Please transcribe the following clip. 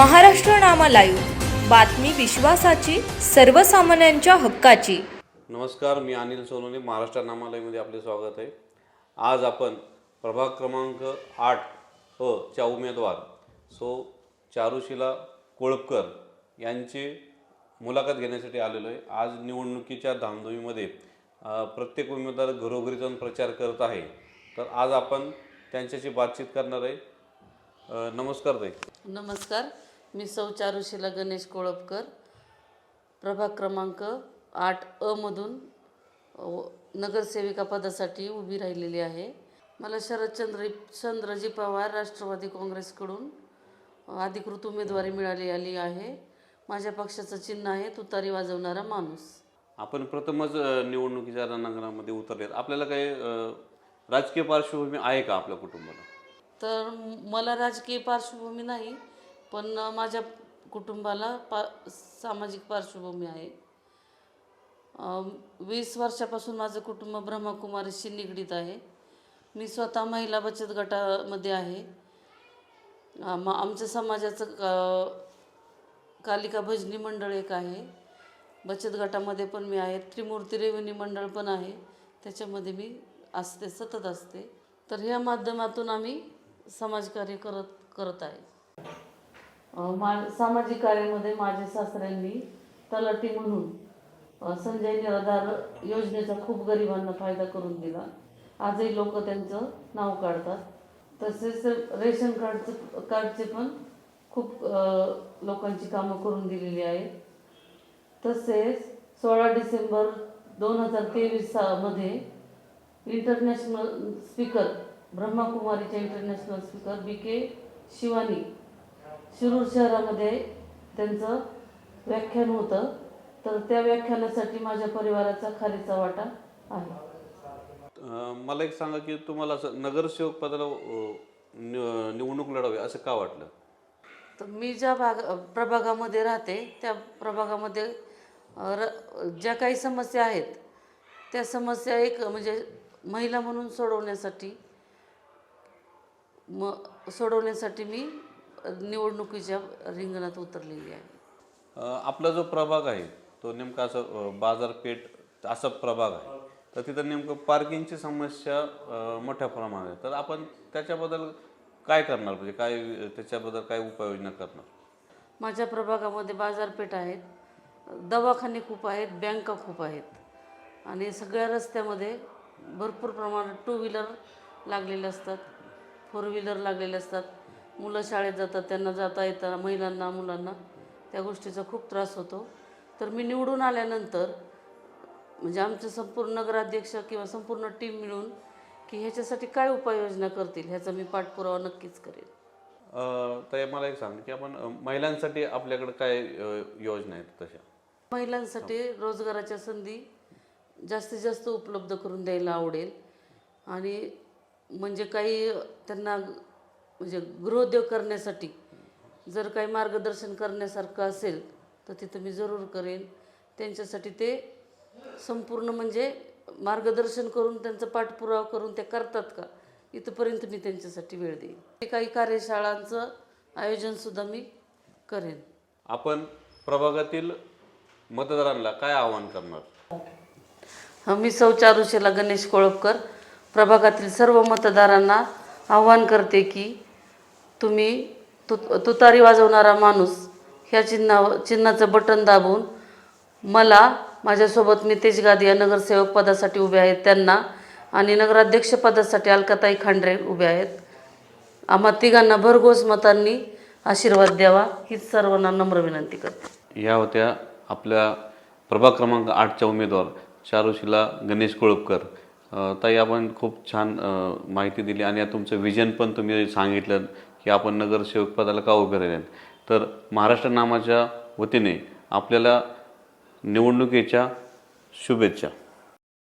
महाराष्ट्र नामा live. बातमी विश्वासाची सर्वसामान्यांच्या हक्काची. नमस्कार मी अनिल सोनोने महाराष्ट्र नामालयमध्ये आपले स्वागत आहे. आज आपण प्रभाग क्रमांक आठ अ च्या उमेदवार सो चारुशिला कोळपकर यांची मुलाखत घेण्यासाठी आलेलो आहे. आज निवडणुकीच्या धामधुमीमध्ये प्रत्येक उमेदवार घरोघरी जाऊन प्रचार करत आहे. तर आज आपण त्यांच्याशी बातचीत करणार आहे. नमस्कार ताई. नमस्कार. मी सौ चारुशिला गणेश कोळपकर. प्रभाग क्रमांक आठ अ मधून नगरसेविका पदासाठी उभी राहिलेली आहे. मला शरदचंद्र चंद्रजी पवार राष्ट्रवादी काँग्रेसकडून अधिकृत उमेदवारी मिळाली आली आहे. माझ्या पक्षाचं चिन्ह आहे तुतारी वाजवणारा माणूस. आपण प्रथमच निवडणुकीच्या रणांगणामध्ये उतरलेत. आपल्याला काही राजकीय पार्श्वभूमी आहे का आपल्या कुटुंबाला? तर मला राजकीय पार्श्वभूमी नाही पण माझ्या कुटुंबाला पा सामाजिक पार्श्वभूमी आहे. वीस वर्षापासून माझं कुटुंब ब्रह्मकुमारीशी निगडीत आहे. मी स्वतः महिला बचत गटामध्ये आहे. म- आमच्या समाजाचं का कालिका भजनी मंडळ एक आहे. बचत गटामध्ये पण मी आहे. त्रिमूर्ती रेवणी मंडळ पण आहे. त्याच्यामध्ये मी असते सतत असते. तर ह्या माध्यमातून आम्ही समाजकार्य करत करत आहे. मा सामाजिक कार्यामध्ये माझ्या सासऱ्यांनी तलाठी म्हणून संजय निराधार योजनेचा खूप गरिबांना फायदा करून दिला. आजही लोक त्यांचं नाव काढतात. तसेच रेशन कार्डचं कार्डचे पण खूप लोकांची कामं करून दिलेली आहेत. तसेच सोळा डिसेंबर दोन हजार तेवीसमध्ये international speaker ब्रह्माकुमारीच्या international speaker B K Shivani Shirur शहरामध्ये त्यांचं व्याख्यान होतं. तर त्या व्याख्यानासाठी माझ्या परिवाराचा खारीचा वाटा आहे. मला एक सांगा की तुम्हाला असं नगरसेवक पदाला नि- निवडणूक लढावी असं का वाटलं? तर मी ज्या भाग प्रभागामध्ये राहते त्या प्रभागामध्ये अ, र ज्या काही समस्या आहेत त्या समस्या एक म्हणजे महिला म्हणून सोडवण्यासाठी म सोडवण्यासाठी मी निवडणुकीच्या रिंगणात उतरलेली आहे. आपला जो प्रभाग आहे तो नेमका असं बाजारपेठ असा प्रभाग आहे. तर तिथं नेमकं पार्किंगची समस्या मोठ्या प्रमाणात आहे. तर आपण त्याच्याबद्दल काय करणार? म्हणजे काय त्याच्याबद्दल काय उपाययोजना करणार? माझ्या प्रभागामध्ये बाजारपेठ आहेत दवाखाने खूप आहेत बँका खूप आहेत. आणि सगळ्या रस्त्यामध्ये भरपूर प्रमाणात टू व्हीलर लागलेले असतात. फोर व्हीलर लागलेले असतात. मुलं शाळेत जातात त्यांना जाता येतं महिलांना मुलांना. त्या गोष्टीचा खूप त्रास होतो. तर मी निवडून आल्यानंतर म्हणजे आमचे संपूर्ण नगराध्यक्ष किंवा संपूर्ण टीम मिळून की ह्याच्यासाठी काय उपाययोजना करतील ह्याचा मी पाठपुरावा नक्कीच करेन. तर मला एक सांग की आपण महिलांसाठी आपल्याकडे काय योजना आहेत तशा? महिलांसाठी रोजगाराच्या संधी जास्तीत जास्त उपलब्ध करून द्यायला आवडेल. आणि म्हणजे काही त्यांना म्हणजे गृहोद्योग करण्यासाठी जर काही मार्गदर्शन करण्यासारखं असेल तर तिथं मी जरूर करेन. त्यांच्यासाठी ते संपूर्ण म्हणजे मार्गदर्शन करून त्यांचा पाठपुरावा करून ते करतात का? इथंपर्यंत मी त्यांच्यासाठी वेळ देईन. ते काही कार्यशाळांचं आयोजनसुद्धा मी करेन. आपण प्रभागातील मतदारांना काय आवाहन करणार? मी सौ चारुशिला गणेश कोळपकर प्रभागातील सर्व मतदारांना आव्हान करते की तुम्ही तु तुतारी वाजवणारा माणूस ह्या चिन्हावर चिन्हाचं बटन दाबून मला माझ्यासोबत नितेश गादी या नगरसेवक पदासाठी उभे आहेत त्यांना आणि नगराध्यक्ष पदासाठी अलकाताई खांडरे उभे आहेत. आम्हा तिघांना भरघोस मतांनी आशीर्वाद द्यावा हीच सर्वांना नम्र विनंती करते. या होत्या आपल्या प्रभाग क्रमांक आठच्या उमेदवार चारुशिला गणेश कोळपकर. ताई आपण खूप छान माहिती दिली आणि तुमचं विजन पण तुम्ही सांगितलं की आपण नगरसेवक पदाला का उभे राहिले तर महाराष्ट्र नामाच्या वतीने आपल्याला निवडणुकीच्या शुभेच्छा.